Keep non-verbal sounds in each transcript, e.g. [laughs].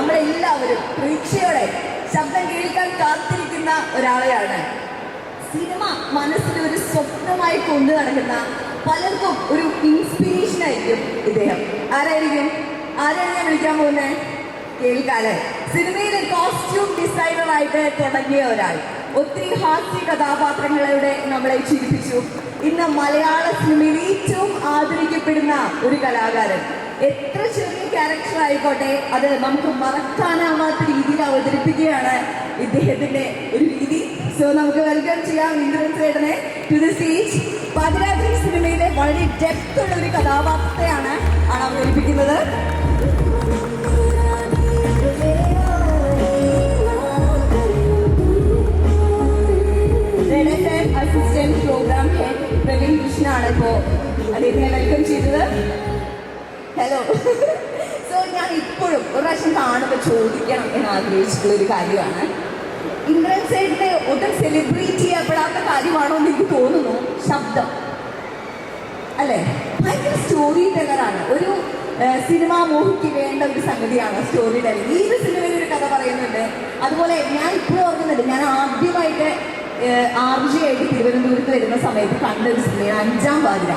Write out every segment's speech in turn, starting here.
നമ്മളെല്ലാവരും പ്രതീക്ഷയോടെ ശബ്ദം കേൾക്കാൻ കാത്തിരിക്കുന്ന ഒരാളെയാണ്. സിനിമ മനസ്സിൽ ഒരു സ്വപ്നമായി കൊണ്ടു നടക്കുന്ന പലർക്കും ഒരു ഇൻസ്പിറേഷൻ ആയിരിക്കും ഇദ്ദേഹം. ആരായിരിക്കും? ആരാണ് ഞാൻ വിളിക്കാൻ പോകുന്നത് കേൾക്കാൽ സിനിമയിലെ കോസ്റ്റ്യൂം ഡിസൈനറായിട്ട് തുടങ്ങിയ ഒരാൾ. ഒത്തിരി ഹാസ്യ കഥാപാത്രങ്ങളുടെ നമ്മളെ ചിരിപ്പിച്ചു. ഇന്ന് മലയാള സിനിമയിൽ ഏറ്റവും ആദരിക്കപ്പെടുന്ന ഒരു കലാകാരൻ. എത്ര ചെറിയ ക്യാരക്ടർ ആയിക്കോട്ടെ അത് നമുക്ക് മറക്കാനാവാത്ത രീതിയിൽ അവതരിപ്പിക്കുകയാണ് ഇദ്ദേഹത്തിന്റെ ഒരു രീതി. സോ നമുക്ക് വെൽക്കം ചെയ്യാം ഇന്ദ്രൻ ടു ദി സ്റ്റേജ് പാതിരാത്രി സിനിമയിലെ വളരെ ഡെപ്ത് ഉള്ള ഒരു കഥാപാത്രത്തെയാണ് ആണ് അവതരിപ്പിക്കുന്നത്. Assistant program head Praveen Krishna ആണ് ഇപ്പോ അദ്ദേഹത്തിനെ വെൽക്കം ചെയ്തത്. ഹലോ സോ [laughs] ഞാൻ ഇപ്പോഴും ഒരു പ്രാവശ്യം കാണുമ്പോൾ ചോദിക്കണം എന്ന് ആഗ്രഹിച്ചിട്ടുള്ള ഒരു കാര്യമാണ്. ഇന്ദ്രൻ സൈഡിനെ ഒട്ടും സെലിബ്രേറ്റ് ചെയ്യപ്പെടാത്ത കാര്യമാണോ എന്ന് എനിക്ക് തോന്നുന്നു. ശബ്ദം. അല്ലേ? ഭയങ്കര സ്റ്റോറി ടെല്ലറാണ് ഒരു സിനിമ മോഹിക്ക് വേണ്ട ഒരു സംഗതിയാണ് സ്റ്റോറി ടെല്ലിംഗ് ഏത് സിനിമയിൽ ഒരു കഥ പറയുന്നുണ്ട്. അതുപോലെ ഞാൻ ഇപ്പോഴും ഓർക്കുന്നുണ്ട്. ഞാൻ ആദ്യമായിട്ട് ആർജിയായിട്ട് തിരുവനന്തപുരത്ത് വരുന്ന സമയത്ത് കണ്ട ഒരു സിനിമയാണ് അഞ്ചാം പാതിര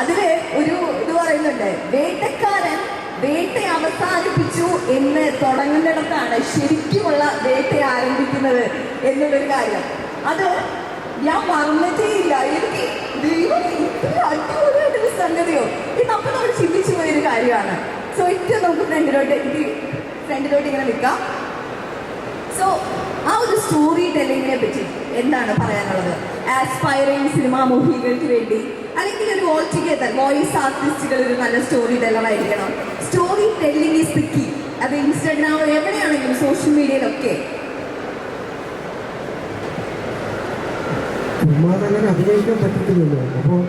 അതിൽ ഒരു ഇത് പറയുന്നുണ്ട് വേട്ടക്കാരൻ വേട്ട അവസാനിപ്പിച്ചു എന്ന് തുടങ്ങുന്നിടത്താണ് ശരിക്കുമുള്ള വേട്ട ആരംഭിക്കുന്നത് എന്നുള്ളൊരു കാര്യം. അത് ഞാൻ പറഞ്ഞിട്ടേയില്ല എനിക്ക് ദൈവം അടിപൊളിയായിട്ടൊരു സംഗതിയോ? ഇത് നമ്മൾ നമ്മൾ ചിന്തിച്ചു പോയൊരു കാര്യമാണ്. സോ ഏറ്റവും നമുക്ക് ഫ്രണ്ടിലോട്ട് എനിക്ക് ഫ്രണ്ടിലോട്ട് ഇങ്ങനെ നിൽക്കാം. സോ ആ ഒരു സ്റ്റോറി ടെല്ലിങ്ങിനെ പറ്റി എന്താണ് പറയാനുള്ളത്? ആസ്പയറിംഗ് സിനിമാ മോഹികൾക്ക് വേണ്ടി അല്ലെങ്കിൽ ഒരു ഓൾ ടുഗെദർ വോയിസ് ആർട്ടിസ്റ്റുകൾ ഒരു നല്ല സ്റ്റോറി ടെല്ലർ ആയിരിക്കണം. Story telling is the key അത് ഇൻസ്റ്റഗ്രാം എവിടെയാണെങ്കിലും സോഷ്യൽ മീഡിയയിലൊക്കെ ചുമ്മാതങ്ങനെ അഭിനയിക്കാൻ പറ്റത്തില്ലല്ലോ. അപ്പോൾ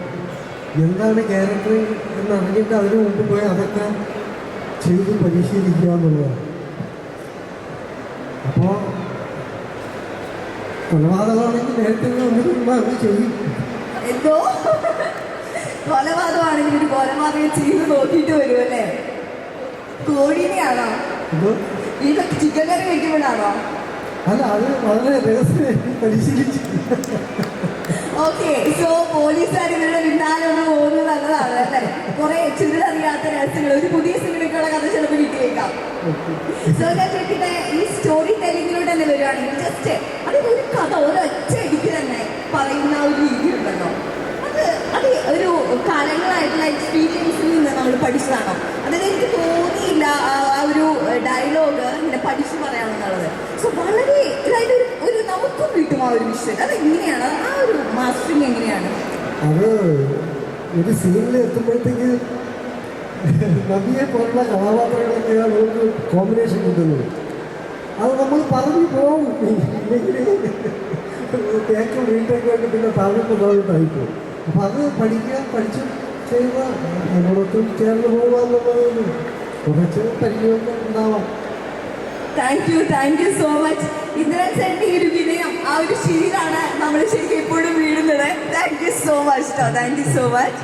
എന്താണ് ക്യാരക്ടർ എന്ന് അറിഞ്ഞിട്ട് അതിനു മുമ്പ് പോയി അതൊക്കെ ചെയ്ത് പരിശീലിക്കുക എന്നുള്ളതാണ്. അപ്പോൾ കൊലപാതകമാണെങ്കിൽ നേരത്തെ ഒന്ന് ചെയ്യും. എന്തോ? കൊലപാതകമാണെങ്കിൽ ഒരു കൊലപാതകം ചെയ്ത് നോക്കിയിട്ട് വരും അല്ലേ കോഴിനെയാണോ ഇതൊക്കെ ചിക്കൻ കറി വെക്കുമ്പോഴാണോ അല്ല അത് വളരെ പരിശീലിച്ച്. ഓക്കെ സോ പോലീസുകാർ ഇവരുടെ പിന്നാലെ ഒന്ന് പോകുന്നത് നല്ലതാണ് അല്ലേ? കുറെ ചുരുളറിയാത്ത രഹസ്യങ്ങൾ ഒരു പുതിയ സിനിമയ്ക്കുള്ള കഥ ചിലപ്പോൾ കിട്ടിയേക്കാം. സോ ഞാൻ ചോദിക്കട്ടെ ഈ സ്റ്റോറി ടെല്ലിങ്ങിലൂടെ തന്നെ വരികയാണെങ്കിൽ ജസ്റ്റ് അതായത് ഒരു കഥ ഒരൊറ്റ അടിക്ക് തന്നെ പറയുന്ന ഒരു രീതി ഉണ്ടല്ലോ അത് അത് ഒരു കാലങ്ങളായിട്ടുള്ള എക്സ്പീരിയൻസിൽ നിന്ന് നമ്മൾ പഠിച്ചതാണോ? അതായത് എനിക്ക് തോന്നിയില്ല ആ- ഒരു ഡയലോഗ് ഇങ്ങനെ പഠിച്ചു പറയാമെന്നുള്ളത്. സോ വളരെ അതായത് ഒരു ഒരു നമുക്കും കിട്ടും ആ ഒരു വിഷയം. അത് എങ്ങനെയാണ്? ആ ഒരു മാസ്റ്ററിങ് എങ്ങനെയാണ്? അത് ഒരു സീനിൽ എത്തുമ്പോഴത്തേക്ക് നദിയെ പോലുള്ള കഥാപാത്രങ്ങളൊക്കെയാണ് നമുക്ക് കോമ്പിനേഷൻ കിട്ടുന്നത്. അത് നമ്മൾ പറഞ്ഞു പോകും. ഇല്ലെങ്കിൽ തേക്കും വീട്ടേക്കും വേണ്ടി പിന്നെ താഴോട്ട് താഴോട്ടായി പോകും അപ്പം അത് പഠിക്കുക പഠിച്ച് ചെയ്യുക. അതിനോടൊത്തും ചേർന്ന് പോകുക എന്നുള്ളത് കുറച്ച് പരിചയമൊക്കെ ഉണ്ടാവാം. Thank you thank you so much Indran ഈ ഒരു വിനയം ആ ഒരു ശീലാണ് നമ്മൾ ശരിക്കും എപ്പോഴും വീഴുന്നത്. താങ്ക് യു സോ മച്ച് കേട്ടോ താങ്ക് യു സോ മച്ച്